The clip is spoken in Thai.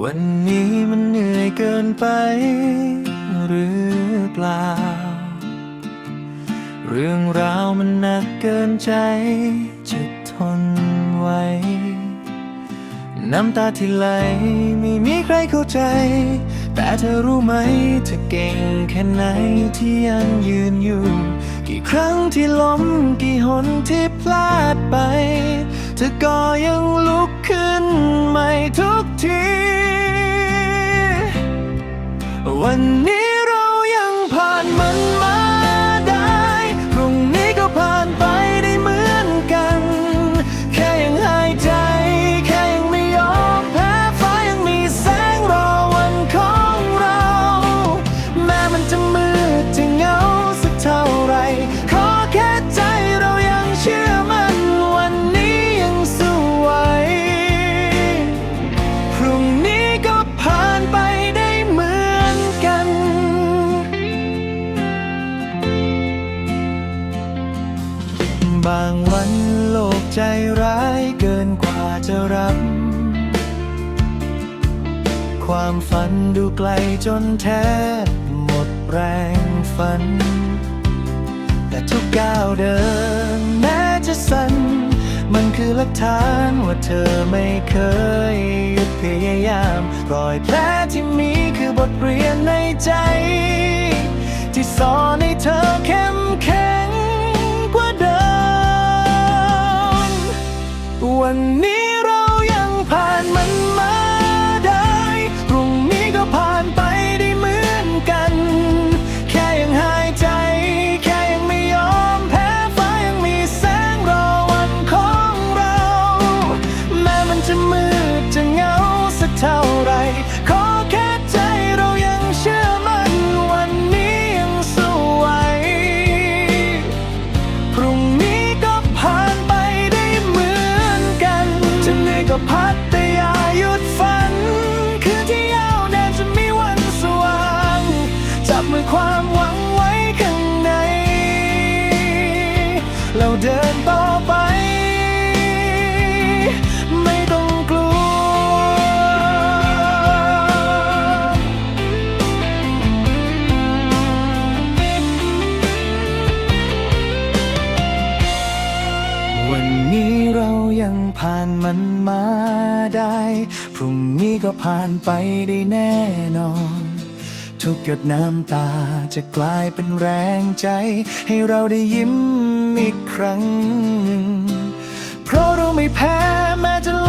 วันี้มันเหนื่อยเกินไป หรือเปล่า เรื่องราวมันหนักเกินใจ จะทนไว้ น้ำตาที่ไหลไม่มีใครเข้าใจ แต่เธอรู้ไหมเธอเก่งแค่ไหนที่ยังยืนอยู่ กี่ครั้งที่ล้มกี่หนที่พลาดไป เธอก็ยังลุกขึ้นใหม่ทุกที วันนี้ ความฝันดูไกลจนแทบหมดแรงฝัน แต่ทุกก้าวเดินแม้จะสั่น มันคือหลักฐานว่าเธอไม่เคยหยุดพยายามรอยแผลที่มีคือบทเรียนในใจ ที่สอนให้เธอเข้มแข็งกว่าเดิมวันนี้ เราเดินต่อไป ไม่ต้องกลัว วันนี้เรายังผ่านมันมาได้ พรุ่งนี้ก็ผ่านไปได้แน่นอนทุกหยดน้ำตาจะกลายเป็นแรงใจ ให้เราได้ยิ้ม อีกครั้งหนึ่งเพราะเราไม่แพ้แม้จะ